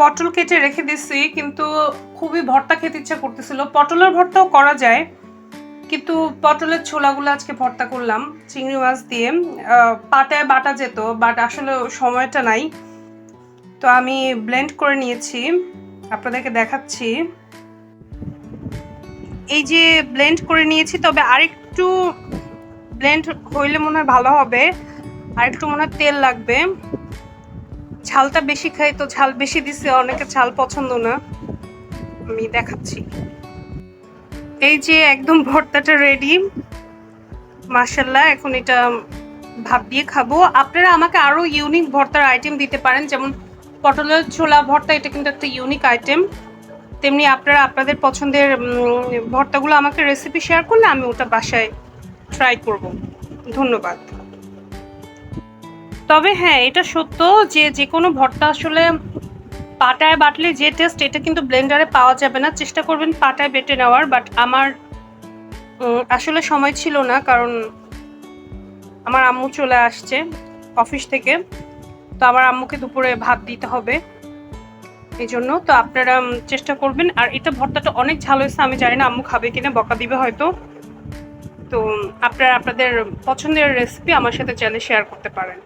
পটল কেটে রেখে দিছি, কিন্তু খুবই ভর্তা খেতে ইচ্ছা করতেছিল। পটলের ভর্তাও করা যায়, কিন্তু পটলের ছোলাগুলো আজকে ভর্তা করলাম, চিংড়ি মাছ দিয়ে। পাটায় বাটা যেত, বাট আসলে সময়টা নাই। তো আমি ব্লেন্ড করে নিয়েছি, আপনাদেরকে দেখাচ্ছি। এই যে ব্লেন্ড করে নিয়েছি, তবে আরেকটু ব্লেন্ড হইলে মনে হয় ভালো হবে, আরেকটু মনে হয় তেল লাগবে। ঝালটা বেশি খাই, তো ঝাল বেশি দিছে, অনেকে ঝাল পছন্দ না। আমি দেখাচ্ছি। এই যে একদম ভর্তাটা রেডি মার্শাল্লাহ এখন এটা ভাব দিয়ে খাব। আপনারা আমাকে আরও ইউনিক ভর্তার আইটেম দিতে পারেন, যেমন পটলের ছোলা ভর্তা, এটা কিন্তু একটা ইউনিক আইটেম তেমনি আপনারা আপনাদের পছন্দের ভর্তাগুলো আমাকে রেসিপি শেয়ার করলে আমি ওটা বাসায় ট্রাই করব। ধন্যবাদ। তবে হ্যাঁ এটা সত্য যে যে কোনো ভর্তা আসলে পাটায় বাটলে যে টেস্ট এটা কিন্তু ব্লেন্ডারে পাওয়া যাবে না। চেষ্টা করবেন পাটায় বেটে নেওয়ার বাট আমার আসলে সময় ছিল না, কারণ আমার আম্মু চলে আসছে অফিস থেকে। তো আমার আম্মুকে দুপুরে ভাত দিতে হবে এই জন্য তো আপনারা চেষ্টা করবেন। আর এটা ভর্তাটা অনেক ঝাল হয়েছে, আমি জানি না আম্মু খাবে কিনা, বকা দিবে হয়তো। তো আপনারা আপনাদের পছন্দের রেসিপি আমার সাথে চাইলে শেয়ার করতে পারেন।